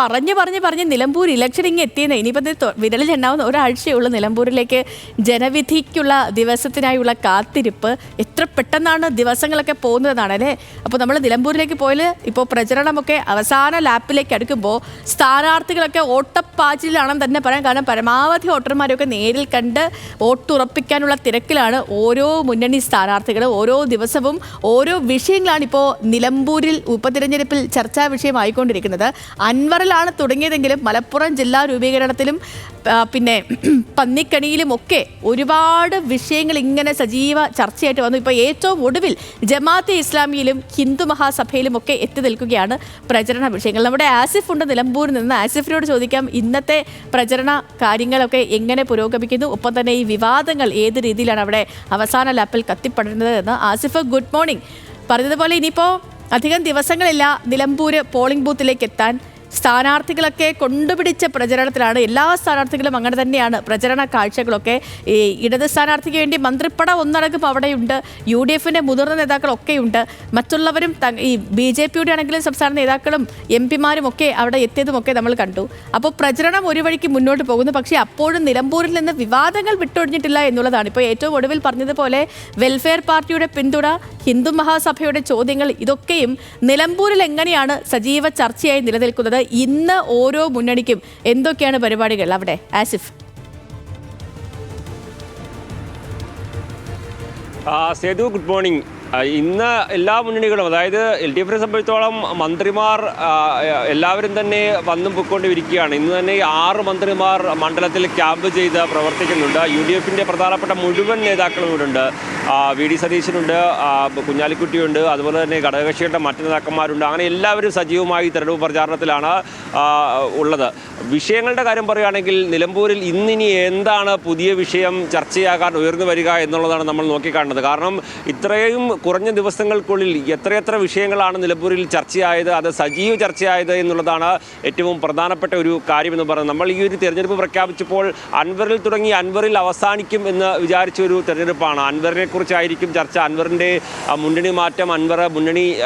പറഞ്ഞു പറഞ്ഞ് പറഞ്ഞ് നിലമ്പൂർ ഇലക്ഷൻ ഇങ്ങ് എത്തിയെന്ന്. ഇനിയിപ്പോൾ വിരലിൽ എണ്ണാവുന്ന ഒരാഴ്ചയുള്ള നിലമ്പൂരിലേക്ക് ജനവിധിക്കുള്ള ദിവസത്തിനായുള്ള കാത്തിരിപ്പ്. എത്ര പെട്ടെന്നാണ് ദിവസങ്ങളൊക്കെ പോകുന്നതാണ് അല്ലേ? അപ്പോൾ നമ്മൾ നിലമ്പൂരിലേക്ക് പോയാൽ ഇപ്പോൾ പ്രചരണമൊക്കെ അവസാന ലാപ്പിലേക്ക് അടുക്കുമ്പോൾ സ്ഥാനാർത്ഥികളൊക്കെ ഓട്ടപ്പാച്ചിലാണെന്ന് തന്നെ പറയാം. കാരണം പരമാവധി വോട്ടർമാരെയൊക്കെ നേരിൽ കണ്ട് വോട്ടുറപ്പിക്കാനുള്ള തിരക്കിലാണ് ഓരോ മുന്നണി സ്ഥാനാർത്ഥികൾ ഓരോ ദിവസവും ഓരോ വിഷയങ്ങളാണ് ഇപ്പോൾ നിലമ്പൂരിൽ ഉപതിരഞ്ഞെടുപ്പിൽ ചർച്ചാ വിഷയമായിക്കൊണ്ടിരിക്കുന്നത്. അൻവറിലാണ് തുടങ്ങിയതെങ്കിലും മലപ്പുറം ജില്ലാ രൂപീകരണത്തിലും പിന്നെ പന്നിക്കണിയിലും ഒക്കെ ഒരുപാട് വിഷയങ്ങൾ ഇങ്ങനെ സജീവ ചർച്ചയായിട്ട് വന്നു. ഇപ്പോൾ ഏറ്റവും ഒടുവിൽ ജമാഅത്തെ ഇസ്ലാമിയിലും ഹിന്ദു മഹാസഭയിലും ഒക്കെ എത്തി നിൽക്കുകയാണ് പ്രചരണ വിഷയങ്ങൾ. നമ്മുടെ ആസിഫ് ഉണ്ട് നിലമ്പൂരിൽ നിന്ന്. ആസിഫിനോട് ചോദിക്കാം ഇന്നത്തെ പ്രചരണ കാര്യങ്ങളൊക്കെ എങ്ങനെ പുരോഗമിക്കുന്നു? ഒപ്പം തന്നെ ഈ വിവാദങ്ങൾ ഏത് രീതിയിലാണ് അവിടെ അവസാന ലാപ്പിൽ കത്തിപ്പെടുന്നത് എന്ന് ആസിഫ് ഗുഡ് മോർണിംഗ് പറഞ്ഞതുപോലെ ഇനിയിപ്പോൾ അധികം ദിവസങ്ങളില്ല നിലമ്പൂർ പോളിംഗ് ബൂത്തിലേക്ക് എത്താൻ സ്ഥാനാർത്ഥികളൊക്കെ കൊണ്ടുപിടിച്ച പ്രചരണത്തിലാണ്. എല്ലാ സ്ഥാനാർത്ഥികളും അങ്ങനെ തന്നെയാണ്. പ്രചരണ കാഴ്ചകളൊക്കെ ഈ ഇടത് സ്ഥാനാർത്ഥിക്ക് വേണ്ടി മന്ത്രിപ്പട ഒന്നടങ്കം അവിടെയുണ്ട്. യു ഡി എഫിന്റെ മുതിർന്ന നേതാക്കളൊക്കെയുണ്ട്. മറ്റുള്ളവരും ഈ ബി ജെ പിയുടെ ആണെങ്കിലും സംസ്ഥാന നേതാക്കളും എം പിമാരും ഒക്കെ അവിടെ എത്തിയതുമൊക്കെ നമ്മൾ കണ്ടു. അപ്പോൾ പ്രചരണം ഒരു വഴിക്ക് മുന്നോട്ട് പോകുന്നു. പക്ഷേ അപ്പോഴും നിലമ്പൂരിൽ നിന്ന് വിവാദങ്ങൾ വിട്ടൊഴിഞ്ഞിട്ടില്ല എന്നുള്ളതാണ്. ഇപ്പോൾ ഏറ്റവും ഒടുവിൽ പറഞ്ഞതുപോലെ വെൽഫെയർ പാർട്ടിയുടെ പിന്തുണ ഹിന്ദു മഹാസഭയുടെ ചോദ്യങ്ങൾ ഇതൊക്കെയും നിലമ്പൂരിൽ എങ്ങനെയാണ് സജീവ ചർച്ചയായി നിലനിൽക്കുന്നത്? ഇന്ന് ഓരോ മുന്നണിക്കും എന്തൊക്കെയാണ് പരിപാടികൾ അവിടെ? ആസിഫ്. സേതു ഗുഡ് മോർണിംഗ് ഇന്ന് എല്ലാ മുന്നണികളും അതായത് എൽ ഡി എഫിനെ സംബന്ധിച്ചോളം മന്ത്രിമാർ എല്ലാവരും തന്നെ വന്നും പൊയ്ക്കൊണ്ടിരിക്കുകയാണ്. ഇന്ന് തന്നെ ആറ് മന്ത്രിമാർ മണ്ഡലത്തിൽ ക്യാമ്പ് ചെയ്ത് പ്രവർത്തിക്കുന്നുണ്ട്. യു ഡി എഫിന്റെ പ്രധാനപ്പെട്ട മുഴുവൻ നേതാക്കളും ഇവിടെ ഉണ്ട് ആ, വി ഡി സതീശനുണ്ട് കുഞ്ഞാലിക്കുട്ടിയുണ്ട് അതുപോലെ തന്നെ ഘടകകക്ഷികളുടെ മറ്റ് നേതാക്കന്മാരുണ്ട്. അങ്ങനെ എല്ലാവരും സജീവമായി തെരഞ്ഞെടുപ്പ് പ്രചാരണത്തിലാണ് ഉള്ളത്. വിഷയങ്ങളുടെ കാര്യം പറയുകയാണെങ്കിൽ നിലമ്പൂരിൽ ഇന്നിനി എന്താണ് പുതിയ വിഷയം ചർച്ചയാകാൻ ഉയർന്നു വരിക എന്നുള്ളതാണ് നമ്മൾ നോക്കിക്കാണുന്നത്. കാരണം ഇത്രയും കുറഞ്ഞ ദിവസങ്ങൾക്കുള്ളിൽ എത്രയെത്ര വിഷയങ്ങളാണ് നിലമ്പൂരിൽ ചർച്ചയായത് അത് സജീവ ചർച്ചയായത് എന്നുള്ളതാണ് ഏറ്റവും പ്രധാനപ്പെട്ട ഒരു കാര്യമെന്ന് പറയുന്നത്. നമ്മൾ ഈ ഒരു തെരഞ്ഞെടുപ്പ് പ്രഖ്യാപിച്ചപ്പോൾ അൻവറിൽ തുടങ്ങി അൻവറിൽ അവസാനിക്കും എന്ന് വിചാരിച്ച ഒരു തെരഞ്ഞെടുപ്പാണ്. അൻവറിനെ കുറിച്ചായിരിക്കും ചർച്ച. അൻവറിന്റെ മുന്നണി മാറ്റം അൻവർ മുന്നണി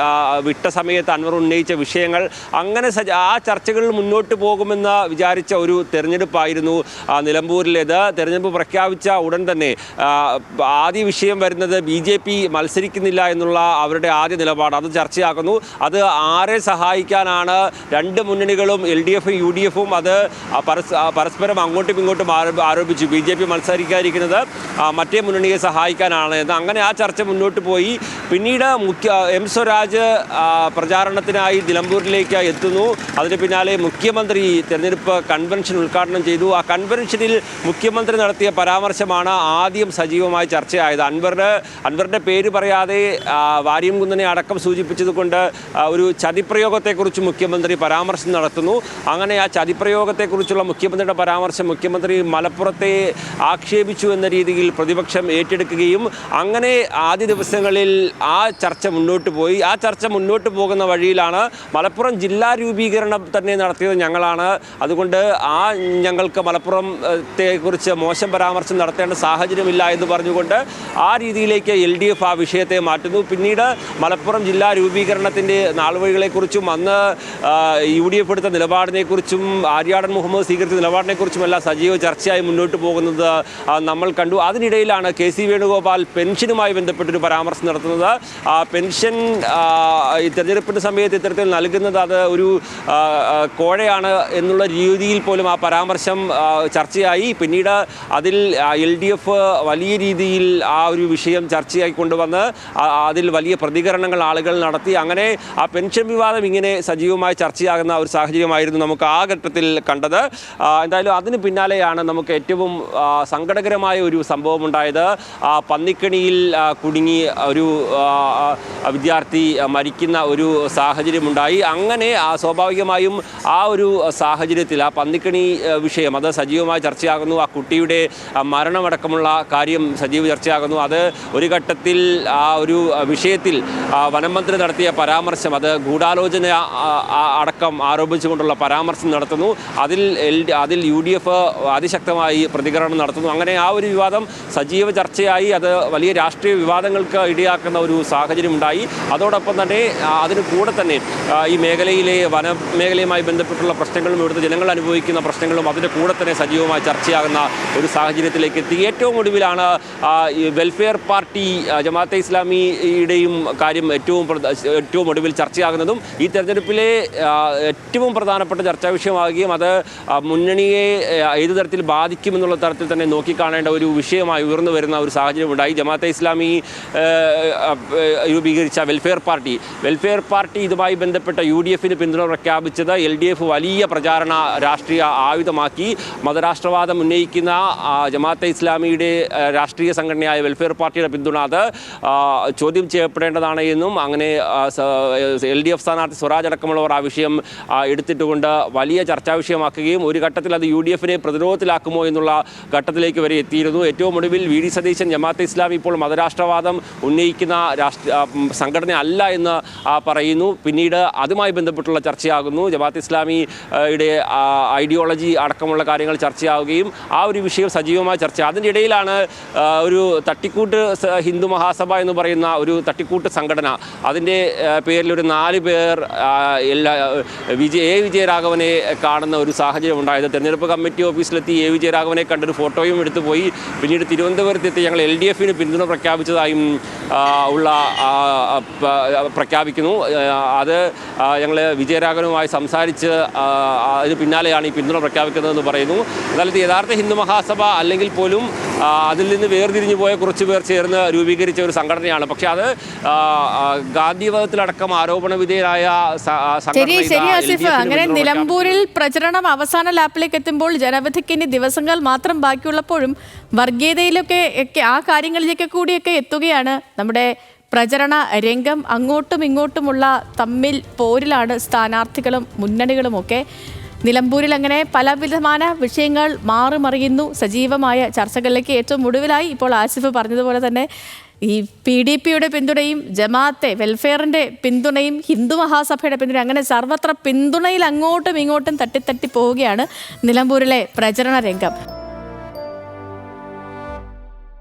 വിട്ട സമയത്ത് അൻവർ ഉന്നയിച്ച വിഷയങ്ങൾ. അങ്ങനെ ആ ചർച്ചകളിൽ മുന്നോട്ട് പോകുമെന്ന് വിചാരിച്ച ഒരു തെരഞ്ഞെടുപ്പായിരുന്നു നിലമ്പൂരിലേത്. തെരഞ്ഞെടുപ്പ് പ്രഖ്യാപിച്ച ഉടൻ തന്നെ ആദ്യ വിഷയം വരുന്നത് ബി ജെ പി മത്സരിക്കുന്നില്ല എന്നുള്ള അവരുടെ ആദ്യ നിലപാട്. അത് ചർച്ചയാക്കുന്നു. അത് ആരെ സഹായിക്കാനാണ് രണ്ട് മുന്നണികളും എൽ ഡി എഫും യു ഡി എഫും അത് പരസ്- പരസ്പരം അങ്ങോട്ടും ഇങ്ങോട്ടും ആരോപിച്ചു. ബി ജെ പി മത്സരിക്കാതിരിക്കുന്നത് മറ്റേ മുന്നണിയെ സഹായിക്കാനാണ് എന്ന് അങ്ങനെ ആ ചർച്ച മുന്നോട്ട് പോയി. പിന്നീട് മുഖ്യ എം സ്വരാജ് പ്രചാരണത്തിനായി നിലമ്പൂരിലേക്ക് എത്തുന്നു. അതിന് പിന്നാലെ മുഖ്യമന്ത്രി തെരഞ്ഞെടുപ്പ് കൺവെൻഷൻ ഉദ്ഘാടനം ചെയ്തു. ആ കൺവെൻഷനിൽ മുഖ്യമന്ത്രി നടത്തിയ പരാമർശമാണ് ആദ്യം സജീവമായി ചർച്ചയായത്. അൻവറിന് അൻവറിന്റെ പേര് പറയാതെ ആ, വാര്യം കുന്നനെ അടക്കം സൂചിപ്പിച്ചതുകൊണ്ട് ഒരു ചതിപ്രയോഗത്തെക്കുറിച്ച് മുഖ്യമന്ത്രി പരാമർശം നടത്തുന്നു. അങ്ങനെ ആ ചതിപ്രയോഗത്തെക്കുറിച്ചുള്ള മുഖ്യമന്ത്രിയുടെ പരാമർശം മുഖ്യമന്ത്രി മലപ്പുറത്തെ ആക്ഷേപിച്ചു എന്ന രീതിയിൽ പ്രതിപക്ഷം ഏറ്റെടുക്കുകയും അങ്ങനെ ആദ്യ ദിവസങ്ങളിൽ ആ ചർച്ച മുന്നോട്ട് പോയി. ആ ചർച്ച മുന്നോട്ട് പോകുന്ന വഴിയിലാണ് മലപ്പുറം ജില്ലാ രൂപീകരണം തന്നെ നടത്തിയത് ഞങ്ങളാണ്. അതുകൊണ്ട് ആ ഞങ്ങൾക്ക് മലപ്പുറത്തെക്കുറിച്ച് മോശം പരാമർശം നടത്തേണ്ട സാഹചര്യമില്ല എന്ന് പറഞ്ഞുകൊണ്ട് ആ രീതിയിലേക്ക് എൽ ഡി എഫ് ആ വിഷയത്തെ മാറ്റുന്നു. പിന്നീട് മലപ്പുറം ജില്ലാ രൂപീകരണത്തിന്റെ നാളുവഴികളെക്കുറിച്ചും അന്ന് യു ഡി എഫ് എടുത്ത നിലപാടിനെക്കുറിച്ചും ആര്യാടൻ മുഹമ്മദ് സ്വീകരിച്ച നിലപാടിനെക്കുറിച്ചുമെല്ലാം സജീവ ചർച്ചയായി മുന്നോട്ട് പോകുന്നത് നമ്മൾ കണ്ടു. അതിനിടയിലാണ് കെ സി വേണുഗോപാൽ പെൻഷനുമായി ബന്ധപ്പെട്ടൊരു പരാമർശം നടത്തുന്നത്. ആ പെൻഷൻ തെരഞ്ഞെടുപ്പിന്റെ സമയത്ത് ഇത്തരത്തിൽ നൽകുന്നത് അത് ഒരു കോഴയാണ് എന്നുള്ള രീതിയിൽ പോലും ആ പരാമർശം ചർച്ചയായി. പിന്നീട് അതിൽ എൽ ഡി എഫ് വലിയ രീതിയിൽ ആ ഒരു വിഷയം ചർച്ചയായി കൊണ്ടുവന്ന് അതിൽ വലിയ പ്രതികരണങ്ങൾ ആളുകൾ നടത്തി. അങ്ങനെ ആ പെൻഷൻ വിവാദം ഇങ്ങനെ സജീവമായി ചർച്ചയാകുന്ന ഒരു സാഹചര്യമായിരുന്നു നമുക്ക് ആ ഘട്ടത്തിൽ കണ്ടത്. എന്തായാലും അതിന് പിന്നാലെയാണ് നമുക്ക് ഏറ്റവും സങ്കടകരമായ ഒരു സംഭവം ഉണ്ടായത് ആ, പന്നിക്കണിയിൽ ആ, കുടുങ്ങി ഒരു വിദ്യാർത്ഥി മരിക്കുന്ന ഒരു സാഹചര്യമുണ്ടായി. അങ്ങനെ സ്വാഭാവികമായും ആ ഒരു സാഹചര്യത്തിൽ ആ പന്നിക്കണി വിഷയം അത് സജീവമായി ചർച്ചയാകുന്നു. ആ കുട്ടിയുടെ മരണമടക്കമുള്ള കാര്യം സജീവ ചർച്ചയാകുന്നു. അത് ഒരു ഘട്ടത്തിൽ ആ ഒരു വിഷയത്തിൽ വനമന്ത്രി നടത്തിയ പരാമർശം അത് ഗൂഢാലോചന അടക്കം ആരോപിച്ചുകൊണ്ടുള്ള പരാമർശം നടത്തുന്നു. അതിൽ എൽ അതിൽ യു ഡി എഫ് അതിശക്തമായി പ്രതികരണം നടത്തുന്നു. അങ്ങനെ ആ ഒരു വിവാദം സജീവ ചർച്ചയായി. അത് വലിയ രാഷ്ട്രീയ വിവാദങ്ങൾക്ക് ഇടയാക്കുന്ന ഒരു സാഹചര്യം ഉണ്ടായി അതോടൊപ്പം തന്നെ അതിന് കൂടെ തന്നെ ഈ മേഖലയിലെ വന മേഖലയുമായി ബന്ധപ്പെട്ടുള്ള പ്രശ്നങ്ങളും ഇവിടുത്തെ ജനങ്ങൾ അനുഭവിക്കുന്ന പ്രശ്നങ്ങളും അതിന്റെ കൂടെ തന്നെ സജീവമായി ചർച്ചയാകുന്ന ഒരു സാഹചര്യത്തിലേക്ക് എത്തി. ഏറ്റവും ഒടുവിലാണ് വെൽഫെയർ പാർട്ടി ജമാഅത്തെ ഇസ്ലാമിയുടെയും കാര്യം ഏറ്റവും ഏറ്റവും ഒടുവിൽ ചർച്ചയാകുന്നതും ഈ തെരഞ്ഞെടുപ്പിലെ ഏറ്റവും പ്രധാനപ്പെട്ട ചർച്ചാ വിഷയമാകുകയും അത് മുന്നണിയെ ഏത് തരത്തിൽ ബാധിക്കുമെന്നുള്ള തരത്തിൽ തന്നെ നോക്കിക്കാണേണ്ട ഒരു വിഷയമായി ഉയർന്നു വരുന്ന ഒരു സാഹചര്യം ഉണ്ടായി ജമാഅത്തെ ഇസ്ലാമി രൂപീകരിച്ച വെൽഫെയർ പാർട്ടി വെൽഫെയർ പാർട്ടി ഇതുമായി ബന്ധപ്പെട്ട യു ഡി എഫിന് പിന്തുണ പ്രഖ്യാപിച്ചത് എൽ ഡി എഫ് വലിയ പ്രചാരണ രാഷ്ട്രീയ ആയുധമാക്കി. മതരാഷ്ട്രവാദം ഉന്നയിക്കുന്ന ജമാഅത്തെ ഇസ്ലാമിയുടെ രാഷ്ട്രീയ സംഘടനയായ വെൽഫെയർ പാർട്ടിയുടെ പിന്തുണ അത് ചോദ്യം ചെയ്യപ്പെടേണ്ടതാണ് എന്നും അങ്ങനെ എൽ ഡി എഫ് സ്ഥാനാർത്ഥി സ്വരാജ് അടക്കമുള്ളവർ ആ വിഷയം എടുത്തിട്ടുകൊണ്ട് വലിയ ചർച്ചാ വിഷയമാക്കുകയും ഒരു ഘട്ടത്തിൽ അത് യു ഡി എഫിനെ പ്രതിരോധത്തിലാക്കുമോ എന്നുള്ള ഘട്ടത്തിലേക്ക് വരെ എത്തിയിരുന്നു. ഏറ്റവും ഒടുവിൽ വി ഡി സതീശൻ ജമാഅത്തെ ഇസ്ലാമി ഇപ്പോൾ മതരാഷ്ട്രവാദം ഉന്നയിക്കുന്ന സംഘടന അല്ല എന്ന് പറയുന്നു. പിന്നീട് അതുമായി ബന്ധപ്പെട്ടുള്ള ചർച്ചയാകുന്നു. ജമാഅത്ത് ഇസ്ലാമിയുടെ യുടെ ഐഡിയോളജി അടക്കമുള്ള കാര്യങ്ങൾ ചർച്ചയാവുകയും ആ ഒരു വിഷയം സജീവമായ ചർച്ച അതിന്റെ ഇടയിലാണ് ഒരു തട്ടിക്കൂട്ട് ഹിന്ദു മഹാസഭ എന്ന് പറയുന്ന ഒരു തട്ടിക്കൂട്ട് സംഘടന. അതിന്റെ പേരിൽ ഒരു നാല് പേർ എല്ലാ വിജയ എ. വിജയരാഘവനെ കാണുന്ന ഒരു സാഹചര്യം ഉണ്ടായത്. തെരഞ്ഞെടുപ്പ് കമ്മിറ്റി ഓഫീസിലെത്തി എ. വിജയരാഘവനെ കണ്ടൊരു ഫോട്ടോയും എടുത്തു പോയി പിന്നീട് തിരുവനന്തപുരത്തെത്തി ഞങ്ങൾ എൽ ഡി എഫിന് പിന്തുണ പ്രഖ്യാപിച്ചതായും ഉള്ള പ്രഖ്യാപിക്കുന്നു. അത് ഞങ്ങൾ വിജയരാഘവനുമായി സംസാരിച്ച് അതിന് പിന്നാലെയാണ് ഈ പിന്തുണ പ്രഖ്യാപിക്കുന്നതെന്ന് പറയുന്നു. എന്നാലും യഥാർത്ഥ ഹിന്ദു മഹാസഭ അല്ലെങ്കിൽ പോലും അതിൽ നിന്ന് വേർതിരിഞ്ഞു പോയ കുറച്ച് പേർ ചേർന്ന് രൂപീകരിച്ച ഒരു സംഘടനയാണ്. പക്ഷെ അത് ഗാന്ധിവധത്തിലടക്കം ആരോപണ വിധേയരായ ശരി ശരി ആസിഫ്. അങ്ങനെ നിലമ്പൂരിൽ പ്രചരണം അവസാന ലാപ്പിലേക്ക് എത്തുമ്പോൾ ജനവിധിക്ക് ഇനി ദിവസങ്ങൾ മാത്രം ബാക്കിയുള്ളപ്പോഴും വർഗീയതയിലൊക്കെ ആ കാര്യങ്ങളിലേക്ക് കൂടിയൊക്കെ എത്തുകയാണ് നമ്മുടെ പ്രചരണ രംഗം. അങ്ങോട്ടും ഇങ്ങോട്ടുമുള്ള തമ്മിൽ പോരിലാണ് സ്ഥാനാർത്ഥികളും മുന്നണികളുമൊക്കെ. നിലമ്പൂരിൽ അങ്ങനെ പലവിധമാന വിഷയങ്ങൾ മാറിമറിയുന്നു. സജീവമായ ചർച്ചകളിലേക്ക് ഏറ്റവും ഒടുവിലായി ഇപ്പോൾ ആസിഫ് പറഞ്ഞതുപോലെ തന്നെ ഈ പി ഡി പിയുടെ പിന്തുണയും ജമാഅത്തെ വെൽഫെയറിന്റെ പിന്തുണയും ഹിന്ദു മഹാസഭയുടെ പിന്തുണ അങ്ങനെ സർവത്ര പിന്തുണയിൽ അങ്ങോട്ടും ഇങ്ങോട്ടും തട്ടിത്തട്ടി പോവുകയാണ് നിലമ്പൂരിലെ പ്രചരണ രംഗം.